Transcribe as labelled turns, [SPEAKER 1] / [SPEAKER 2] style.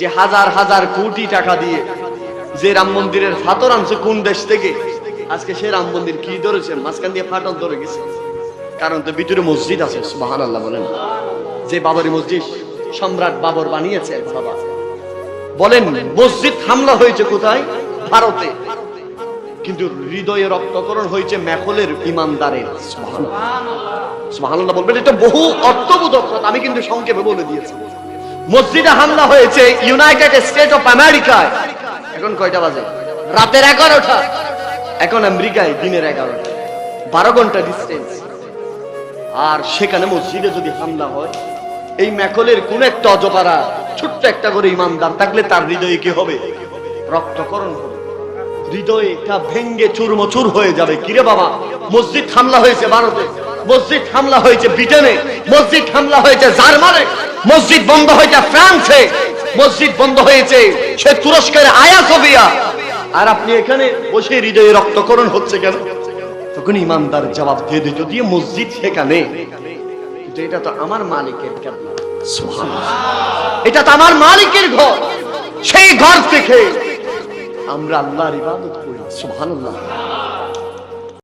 [SPEAKER 1] যে হাজার হাজার কোটি টাকা দিয়ে যে রাম মন্দিরের ফাতর আনছে কোন দেশ থেকে? আজকে সে রাম মন্দির কি ধরেছে? মাঝখান দিয়ে ফাটল ধরে গেছে। কারণ তো ভিতরে মসজিদ আছে সুবাহান আল্লাহ বলেন। যে বাবরি মসজিদ, সম্রাট বাবর বানিয়েছে বাবা। বলেন, মসজিদ হামলা হয়েছে কোথায়? ভারতে। কিন্তু হৃদয়ে রক্তকরণ হয়েছে মেখলের ইমানদারের। সুবহানাল্লাহ। বলবেন, এটা বহু অর্থবোধক আমি কিন্তু সংক্ষেপে বলে দিয়েছি। মসজিদে হামলা হয়েছে ইউনাইটেড স্টেট অফ আমেরিকায় এখন কয়টা বাজে? রাতের এগারোটা। এখন আমেরিকায় দিনের এগারোটা। বারো ঘণ্টা ডিস্টেন্স আর সেখানে মসজিদে যদি হামলা হয়, এই ম্যাকলের কোন একটা অজপাড়া, ছোট্ট একটা করে ইমানদার থাকলে তার হৃদয়ে কি হবে? রক্তকরণ হবে। হৃদয়টা ভেঙ্গে চুরমচুর হয়ে যাবে। কিরে বাবা, মসজিদ হামলা হয়েছে ভারতে। মসজিদ হামলা হয়েছে ব্রিটেনে। মসজিদ হামলা হয়েছে জার্মানে। মসজিদ বন্ধ হয়েছে ফ্রান্সে। মসজিদ বন্ধ হয়েছে, সে তুরস্কের আয়া সোভিয়া আর আপনি এখানে বসে হৃদয়ে রক্তকরণ হচ্ছে কেন? তখন ইমানদার জবাব দিয়ে দিত দিয়ে মসজিদ সেখানে, কিন্তু এটা তো আমার মালিকের এটা তো আমার মালিকের ঘর, সেই ঘর থেকে আমরা আল্লাহর ইবাদত করি, সুবহানাল্লাহ।